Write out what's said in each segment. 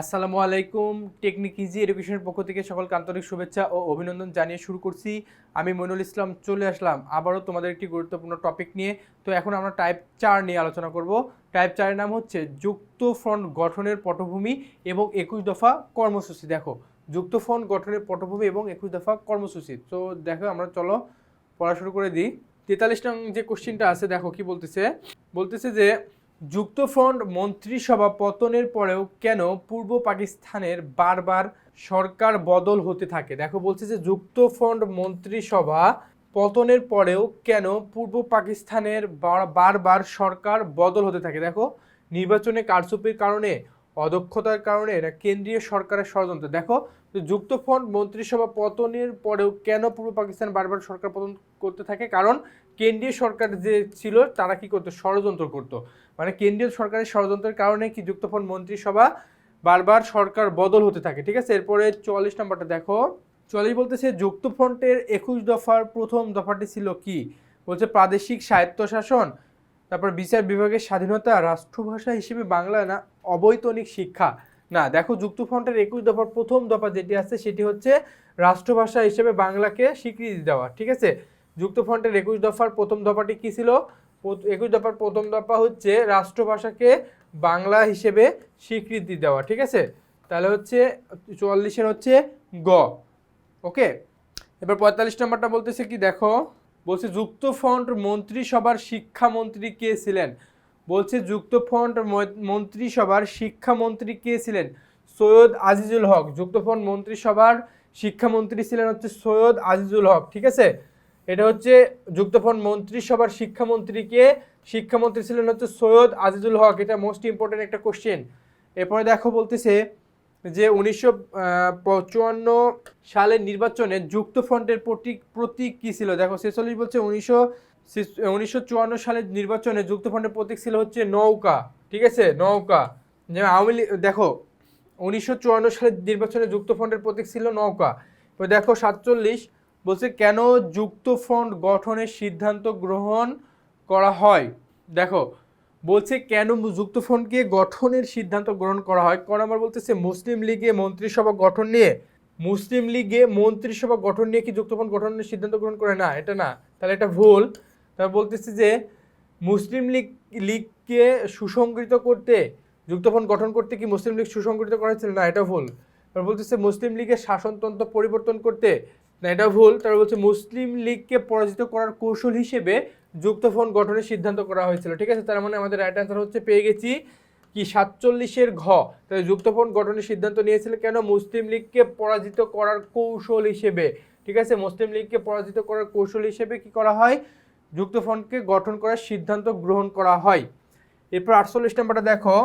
আসসালামু আলাইকুম technique easy এডুকেশনের পক্ষ থেকে সকলকে আন্তরিক শুভেচ্ছা ও অভিনন্দন জানিয়ে শুরু করছি। আমি মইনুল ইসলাম চলে আসলাম আবারও তোমাদের একটি গুরুত্বপূর্ণ টপিক নিয়ে। তো এখন আমরা টাইপ চার নিয়ে আলোচনা করব। টাইপ চারের নাম হচ্ছে যুক্ত ফ্রন্ট গঠনের পটভূমি এবং একুশ দফা কর্মসূচি। দেখো, যুক্ত ফ্রন্ট গঠনের পটভূমি এবং একুশ দফা কর্মসূচি। তো দেখো, আমরা চলো পড়া শুরু করে দিই। তেতাল্লিশ নং যে কোশ্চিনটা আছে, দেখো কি বলতেছে? বলতেছে যে যুক্তফ্রন্ট মন্ত্রিসভা পতনের পরেও কেন পূর্ব পাকিস্তানের বারবার সরকার বদল হতে থাকে? দেখো, বলছে যে যুক্তফ্রন্ট মন্ত্রিসভা পতনের পরেও কেন পূর্ব পাকিস্তানের বারবার সরকার বদল হতে থাকে? দেখো, নির্বাচনে কারচুপির কারণে, অদক্ষতার কারণে এটা কেন্দ্রীয় সরকারের ষড়যন্ত্র। দেখো যুক্তফ্রন্ট মন্ত্রিসভা পতনের পরেও কেন পূর্ব পাকিস্তান বারবার সরকার পতন করতে থাকে? কারণ কেন্দ্রীয় সরকার যে ছিল, তারা কি করতো? ষড়যন্ত্র করতো। মানে কেন্দ্রীয় সরকারের ষড়যন্ত্রের কারণে কি যুক্তফ্রন্ট মন্ত্রিসভা বারবার সরকার বদল হতে থাকে, ঠিক আছে? এরপরে চুয়াল্লিশ নম্বরটা দেখো। চুয়াল্লিশ বলতেছে, যুক্তফ্রন্টের একুশ দফার প্রথম দফাটি ছিল কি? বলছে প্রাদেশিক স্বায়ত্তশাসন, তারপর বিচার বিভাগের স্বাধীনতা, রাষ্ট্রভাষা হিসেবে বাংলা না, অবৈতনিক শিক্ষা। না, দেখো যুক্তফ্রন্টের একুশ দফার প্রথম দফা যেটি আছে, সেটি হচ্ছে রাষ্ট্রভাষা হিসেবে বাংলাকে স্বীকৃতি দেওয়া, ঠিক আছে? যুক্তফ্রন্টের একুশ দফার প্রথম দফাটি কী ছিল? একুশ দফার প্রথম দফা হচ্ছে রাষ্ট্রভাষাকে বাংলা হিসেবে স্বীকৃতি দেওয়া, ঠিক আছে? তাহলে হচ্ছে চুয়াল্লিশের হচ্ছে গ, ওকে? এবার পঁয়তাল্লিশ নম্বরটা বলতেছে কি, দেখো, বলছে যুক্তফ্রন্ট মন্ত্রিসভার শিক্ষামন্ত্রী কে ছিলেন? বলছে যুক্তফ্রন্ট ম- মন্ত্রিসভার শিক্ষামন্ত্রী কে ছিলেন? সৈয়দ আজিজুল হক। যুক্তফ্রন্ট মন্ত্রিসভার শিক্ষামন্ত্রী ছিলেন হচ্ছে সৈয়দ আজিজুল হক, ঠিক আছে? এটা হচ্ছে যুক্তফ্রন্ট মন্ত্রিসভার শিক্ষামন্ত্রীকে, শিক্ষামন্ত্রী ছিলেন হচ্ছে সৈয়দ আজিজুল হক। এটা মোস্ট ইম্পর্টেন্ট একটা কোশ্চেন এরপরে দেখো বলতেছে যে উনিশশো পঁচুয়ান্ন সালের নির্বাচনে যুক্তফ্রন্টের প্রতীক প্রতীক কী ছিল? দেখো ছেচল্লিশ বলছে উনিশশো উনিশশো চুয়ান্ন সালের নির্বাচনে যুক্তফ্রন্টের প্রতীক ছিল হচ্ছে নৌকা। ঠিক আছে? নৌকা। যেমন আওয়ামী লীগ, দেখো উনিশশো চুয়ান্ন সালের নির্বাচনে যুক্তফ্রন্টের প্রতীক ছিল নৌকা। দেখো সাতচল্লিশ বলছে, কেন যুক্তফ্রন্ট গঠনের সিদ্ধান্ত গ্রহণ করা হয়? দেখো, বলছে, কেন যুক্ত যুক্তফ্রন্টকে গঠনের সিদ্ধান্ত গ্রহণ করা হয়? কারণ আমার বলতেছে, মুসলিম লীগে মন্ত্রিসভা গঠন নিয়ে, মুসলিম লীগে মন্ত্রিসভা গঠন নিয়ে কি যুক্তফ্রন্ট গঠনের সিদ্ধান্ত গ্রহণ করে? না, এটা না, তাহলে এটা ভুল। তারপর বলতেছে যে, মুসলিম লীগ, লীগকে সুসংগঠিত করতে যুক্তফ্রন্ট গঠন করতে কি মুসলিম লীগ সুসংগঠিত করা হয়েছিল? না, এটা ভুল। তারপর বলতেছে, মুসলিম লীগের শাসনতন্ত্র পরিবর্তন করতে না, এটা ভুল। তারপর বলছে মুসলিম লীগকে পরাজিত করার কৌশল হিসেবে যুক্তফ্রন্ট গঠনের সিদ্ধান্ত করা হয়েছিল। ঠিক আছে? তার মানে আমাদের রাইট অ্যান্সার হচ্ছে পেয়ে গেছি কি সাতচল্লিশের ঘ। তাহলে যুক্তফ্রন্ট গঠনের সিদ্ধান্ত নিয়েছিল কেন মুসলিম লীগকে পরাজিত করার কৌশল হিসেবে? ঠিক আছে? মুসলিম লীগকে পরাজিত করার কৌশল হিসেবে কি করা হয়? যুক্তফ্রন্টকে গঠন করার সিদ্ধান্ত গ্রহণ করা হয়। এরপর আটচল্লিশ নাম্বারটা দেখো।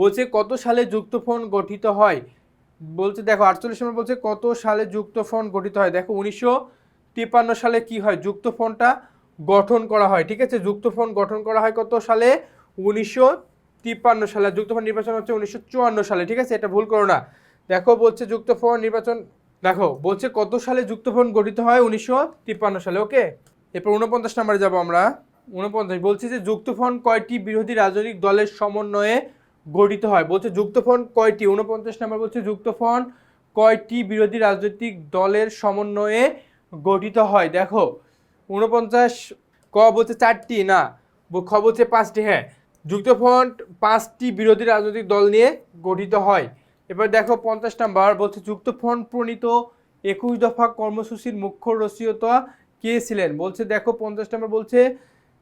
বলছে কত সালে যুক্তফ্রন্ট গঠিত হয়? বলছে, দেখো, আটচল্লিশ নম্বর বলছে কত সালে যুক্তফ্রন্ট গঠিত হয়? দেখো, উনিশশো তিপ্পান্ন সালে কি হয়? যুক্তফ্রন্টটা গঠন করা হয়, ঠিক আছে? যুক্তফ্রন্ট গঠন করা হয় কত সালে? উনিশশো তিপ্পান্ন সালে। যুক্তফ্রন্ট নির্বাচন হচ্ছে উনিশশো চুয়ান্ন সালে, ঠিক আছে? এটা ভুল করো না। দেখো, বলছে যুক্তফ্রন্ট নির্বাচন, দেখো, বলছে কত সালে যুক্তফ্রন্ট গঠিত হয়? উনিশশো তিপ্পান্ন সালে, ওকে? এরপর উনপঞ্চাশ নম্বরে যাব আমরা। উনপঞ্চাশ বলছি যে যুক্তফ্রন্ট কয়টি বিরোধী রাজনৈতিক দলের সমন্বয়ে গঠিত হয়। বলছে যুক্তফ্রন্ট কয়টি? উনপঞ্চাশ নম্বর বলছে যুক্তফ্রন্ট কয়টি বিরোধী রাজনৈতিক দলের সমন্বয়ে গঠিত হয়? দেখো উনপঞ্চাশ ক বলছে চারটি, না? খ বলছে পাঁচটি হ্যাঁ। যুক্তফ্রন্ট পাঁচটি বিরোধী রাজনৈতিক দল নিয়ে গঠিত হয়। এবার দেখো পঞ্চাশ নাম্বার বলছে যুক্তফ্রন্ট প্রণীত একুশ দফা কর্মসূচির মুখ্য রচয়িতা কে ছিলেন? বলছে দেখো পঞ্চাশ নাম্বার বলছে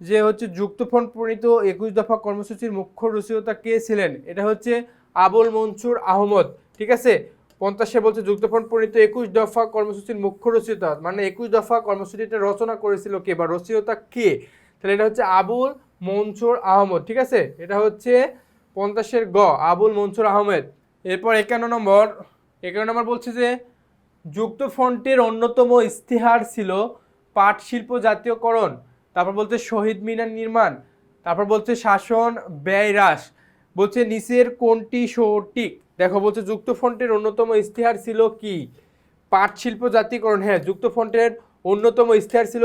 যে হচ্ছে যুক্তফ্রন্ট প্রণীত একুশ দফা কর্মসূচির মুখ্য রচয়িতা কে ছিলেন? এটা হচ্ছে আবুল মনসুর আহমদ, ঠিক আছে? পঞ্চাশে বলছে যুক্তফ্রন্ট প্রণীত একুশ দফা কর্মসূচির মুখ্য রচয়িতা মানে একুশ দফা কর্মসূচিটা রচনা করেছিল কে বা রচয়িতা কে? তাহলে এটা হচ্ছে আবুল মনসুর আহমদ, ঠিক আছে? এটা হচ্ছে পঞ্চাশের গ, আবুল মনসুর আহমেদ। এরপর একান্ন নম্বর একান্ন নম্বর বলছে যে যুক্তফ্রন্টের অন্যতম ইস্তেহার ছিল পাট শিল্প জাতীয়করণ তারপর বলছে শহীদ মিনার নির্মাণ, তারপর বলছে শাসন ব্যয় হ্রাস, বলছে নিচের কোনটি সঠিক? দেখো বলছে যুক্তফ্রন্টের অন্যতম ইস্তেহার ছিল কি? পাট শিল্প জাতীয়করণ হ্যাঁ যুক্তফ্রন্টের অন্যতম ইস্তেহার ছিল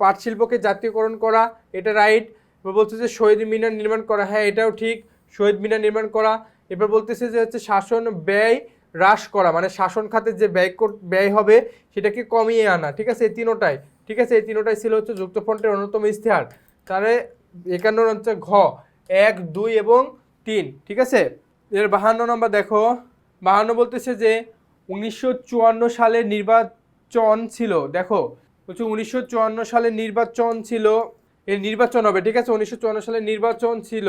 পাট শিল্পকে জাতীয়করণ করা, এটা রাইট। এবার বলছে যে শহীদ মিনার নির্মাণ করা হ্যাঁ এটাও ঠিক, শহীদ মিনার নির্মাণ করা। এবার বলতেছে যে হচ্ছে শাসন ব্যয় হ্রাস করা মানে শাসন খাতে যে ব্যয় ব্যয় হবে, সেটাকে কমিয়ে আনা, ঠিক আছে, এই তিনোটাই। ঠিক আছে, এই তিনোটাই ছিল হচ্ছে যুক্তফ্রন্টের অন্যতম ইস্তেহার। তাহলে একান্ন হচ্ছে ঘ, এক, দুই এবং তিন, ঠিক আছে? এর বাহান্ন নম্বর দেখো, বাহান্ন বলতেছে যে উনিশশো চুয়ান্ন সালে নির্বাচন ছিল, দেখো, বলছে উনিশশো চুয়ান্ন সালে নির্বাচন ছিল, এর নির্বাচন হবে, ঠিক আছে? উনিশশো চুয়ান্ন সালে নির্বাচন ছিল,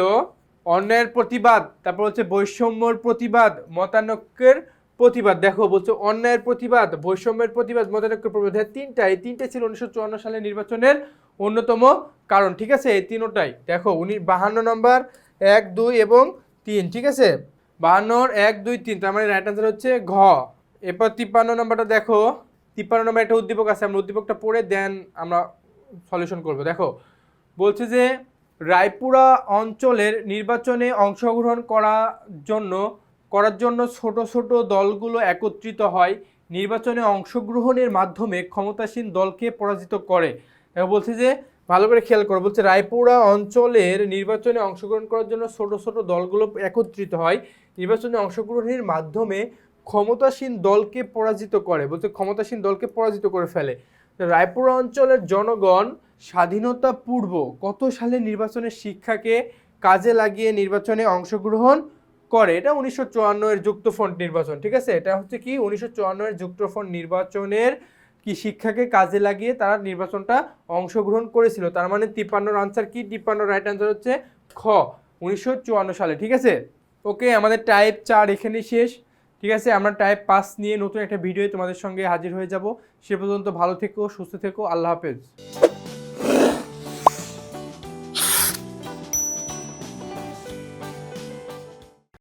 অন্যায়ের প্রতিবাদ, তারপর হচ্ছে বৈষম্যর প্রতিবাদ, মতানৈক্যের প্রতিবাদ, দেখো, বলছে অন্যায়ের প্রতিবাদ, বৈষম্যের প্রতিবাদ মতানৈক্যের প্রতিবাদ হ্যাঁ তিনটা এই তিনটে ছিল উনিশশো চুয়ান্ন সালে নির্বাচনের অন্যতম কারণ, ঠিক আছে? এই তিনোটাই, দেখো, উনি বাহান্ন নম্বর, এক, দুই এবং তিন, ঠিক আছে? বাহান্নর এক, দুই, তিন, তার মানে রাইট আনসার হচ্ছে ঘ। এরপর তিপ্পান্ন নম্বরটা দেখো, তিপ্পান্ন নম্বর একটা উদ্দীপক আছে, আমরা উদ্দীপকটা পড়ে দেন আমরা সলিউশন করব। দেখো, বলছে যে রায়পুরা অঞ্চলের নির্বাচনে অংশগ্রহণ করার জন্য করার জন্য ছোট ছোট দলগুলো একত্রিত হয়। নির্বাচনে অংশগ্রহণের মাধ্যমে ক্ষমতাসীন দলকে পরাজিত করে। বলছে যে, ভালো করে খেয়াল করো, বলছে রায়পুরা অঞ্চলের নির্বাচনে অংশগ্রহণ করার জন্য ছোট ছোট দলগুলো একত্রিত হয়। নির্বাচনে অংশগ্রহণের মাধ্যমে ক্ষমতাসীন দলকে পরাজিত করে, বলছে ক্ষমতাসীন দলকে পরাজিত করে ফেলে। রায়পুরা অঞ্চলের জনগণ স্বাধীনতা পূর্ব কত সালে নির্বাচনের শিক্ষাকে কাজে লাগিয়ে নির্বাচনে অংশগ্রহণ করে, এটা উনিশশো চুয়ান্ন এর যুক্তফ্রন্ট নির্বাচন, ঠিক আছে? এটা হচ্ছে কি? উনিশশো চুয়ান্ন এর যুক্তফ্রন্ট নির্বাচনের কি শিক্ষাকে কাজে লাগিয়ে তারা নির্বাচনটা অংশগ্রহণ করেছিল। তার মানে তিপ্পান্নর আনসার কি? তিপ্পান্ন রাইট আনসার হচ্ছে খ, উনিশশো চুয়ান্ন সালে, ঠিক আছে? ওকে আমাদের টাইপ চার এখানেই শেষ, ঠিক আছে? আমরা টাইপ পাস নিয়ে নতুন একটা ভিডিও তোমাদের সঙ্গে হাজির হয়ে যাব। সে পর্যন্ত ভালো থেকো, সুস্থ থেকো, আল্লাহ হাফেজ।